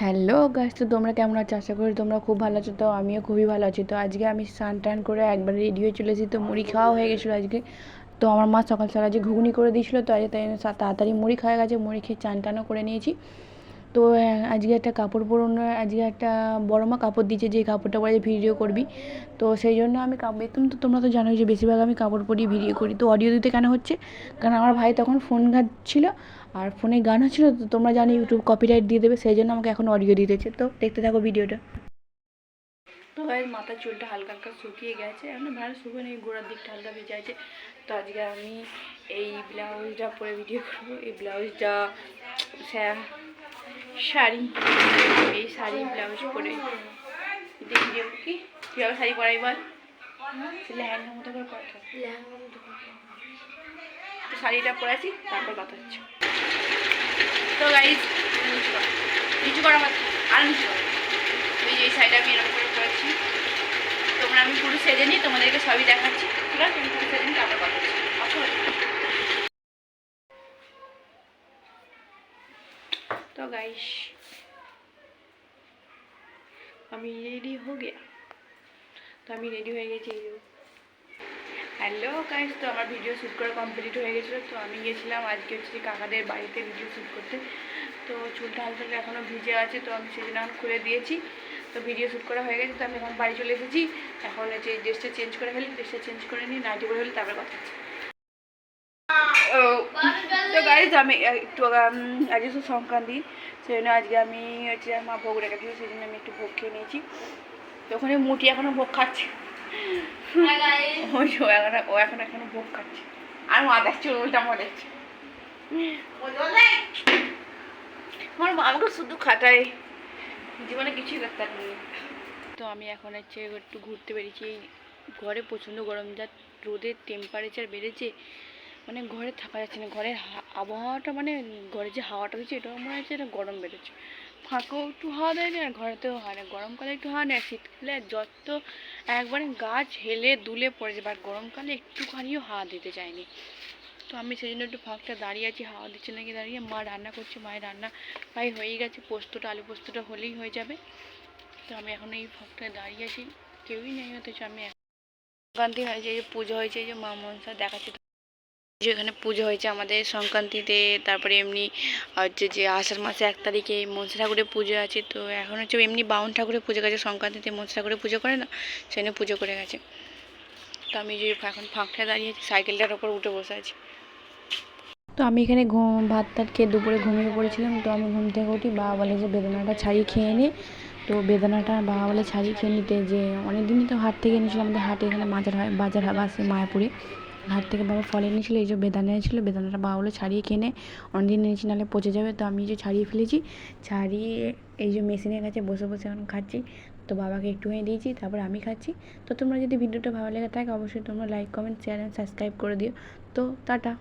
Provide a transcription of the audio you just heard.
Hello গাছ তো তোমরা কেমন আছো? আশা করি তোমরা খুব ভালো আছো। তো আমিও খুবই ভালো আছি। তো আজকে আমি স্নান টান করে একবার রেডি হয়ে চলেছি। তো মুড়ি খাওয়া হয়ে গেছিল আজকে। তো আমার মা সকাল সকাল আজকে ঘুগনি করে দিয়েছিলো। তো আজকে তাই তাড়াতাড়ি মুড়ি খাওয়া গেছে। মুড়ি খেয়ে চান টানও করে নিয়েছি। তো আজকে একটা কাপড় পরনো আজকে একটা বড় মা কাপড় দিয়েছে যে কাপড়টা পরে ভিডিও করবি। তো সেই জন্য আমি কাপড় তুমি তো, তোমরা তো জানোই যে বেশিরভাগ আমি কাপড় পরিয়ে ভিডিও করি। তো অডিও দিতে কেন হচ্ছে? কারণ আমার ভাই তখন ফোন ঘাটছিল আর ফোনে গান হচ্ছিল, তো তোমরা জানো ইউটিউব কপিরাইট দিয়ে দেবে, সেই জন্য আমাকে এখন অডিও দিতেছে তো দেখতে থাকো ভিডিওটা। তো ভাই, মাথার চুলটা হালকা হালকা শুকিয়ে গেছে। এখন ভালো শুকিয়ে নেই, গোড়ার দিকটা হালকা ভেজে আছে। তো আজকে আমি এই ব্লাউজটা পরে ভিডিও করব। এই ব্লাউজটা স্যা- শাড়ি। এই শাড়ি ব্লাউজ পরে। দেখি ভিডিও কি কীভাবে শাড়ি পরাই বল? সে লেহেঙ্গা মতো করে। তো শাড়িটা পরেছি তারপর কথা হচ্ছে। তো গাইজ নিচু কর। নিচু কর আমার আর নিচু কর। এই যে এই সাইডে আমি এরকম করে করেছি তোমরা আমি পুরো সেজে নিই তোমাদেরকে সবই দেখাচ্ছি। ঠিক আছে? তুমি পুরো সেজে নিই তারপর কথা হচ্ছে। তো গাইস আমি রেডি হয়ে গিয়া, তো আমি রেডি হয়ে গেছি হ্যালো গাইস তো আমার ভিডিও শ্যুট করা কমপ্লিট হয়ে গেছিল, তো আমি গেছিলাম আজকে হচ্ছে কাকাদের বাড়িতে ভিডিও শ্যুট করতে। তো চুলটা হালকা এখনও ভিজে আছে, তো আমি সেজন্য এখন খুলে দিয়েছি। তো ভিডিও শ্যুট করা হয়ে গেছে, তো আমি এখন বাড়ি চলে এসেছি। এখন হচ্ছে ড্রেসটা চেঞ্জ করে ফেলি ড্রেসটা চেঞ্জ করে নিই নাইটি করে ফেলি তারপরে কথা গাইজ আমি একটু আজকে তো সংক্রান্তি সেই জন্য আজকে আমি হচ্ছে মা ভোগ রেখেছিল সেই জন্য আমি একটু ভোগ খেয়ে নিয়েছি। তো ওখানে মুটি এখনও ভোগ খাচ্ছে। ওই ও এখন ও এখন এখনও ভোগ খাচ্ছে। আর মা দেখছে উল্টা মা দেখছে। আমার মা আমাকে শুধু খাটায়। জীবনে কিছুই করতে পারিনি তো আমি এখন হচ্ছে একটু ঘুরতে বেরিয়েছি। ঘরে প্রচণ্ড গরম যা রোদের টেম্পারেচার বেড়েছে। মানে ঘরে থাকা যাচ্ছে না। ঘরের আবহাওয়াটা মানে ঘরে যে হাওয়াটা দিচ্ছে, এটাও মনে হচ্ছে এটা গরম বেড়েছে ফাঁকেও একটু হাওয়া দেয় না ঘরেতেও হয় না গরমকালে একটু হাওয়া নেয় শীতকালে যত একবারে গাছ হেলে দুলে পড়ে যায় বাট গরমকালে একটুখানিও হাওয়া দিতে চায়নি। তো আমি সেই জন্য একটু ফাঁকটা দাঁড়িয়ে আছি, হাওয়া দিচ্ছে নাকি দাঁড়িয়ে। মা রান্না করছে, মায়ের রান্না প্রায় হয়েই গেছে, পোস্তটা, আলু পোস্তটা হলেই হয়ে যাবে। তো আমি এখন এই ফাঁকটায় দাঁড়িয়ে আছি, কেউই নেই অথচ আমি সংক্রান্তি হয়েছে যে পুজো হয়েছে যে মা মনসা দেখাচ্ছে যে এখানে পুজো হয়েছে আমাদের সংক্রান্তিতে, তারপরে এমনি হচ্ছে যে আষাঢ় মাসে এক তারিখে মনসা ঠাকুরের পুজো আছে, তো এখন হচ্ছে এমনি বাউন ঠাকুরের পুজো গেছে, সংক্রান্তিতে মনসা ঠাকুরের পুজো করে না সেখানে পুজো করে গেছে। তো আমি যে এখন ফাঁকটা দাঁড়িয়ে আছি, সাইকেলটার ওপর উঠে বসে আছি। তো আমি এখানে ঘুম, ভাত টাত খেয়ে দুপুরে ঘুমিয়ে পড়েছিলাম, তো আমি ঘুম থেকে উঠি, বাবা বলে যে বেদনাটা ছাড়িয়ে খেয়ে নে। তো বেদনাটা বাবা বলে ছাড়িয়ে খেয়ে নিতে যে অনেক দিনই তো হাট থেকে এনেছিলাম, আমাদের হাটে এখানে বাজার হয় বাজার হয়, বাসে, মায়াপুরে। হাট থেকে বাবা ফল এনেছিলো, এই যে বেদানা এনেছিলো, বেদানাটা বাবা বলে ছাড়িয়ে কিনে অনেকদিন এনেছি, নাহলে পচে যাবে। তো আমি যে ছাড়িয়ে ফেলেছি, ছাড়িয়ে এই যে মেশিনের কাছে বসে বসে এখন খাচ্ছি। তো বাবাকে একটুখানি দিয়েছি, তারপর আমি খাচ্ছি। তো তোমরা যদি ভিডিওটা ভালো লেগে থাকে, অবশ্যই তোমরা like comment share and subscribe করে দিও। তো টাটা।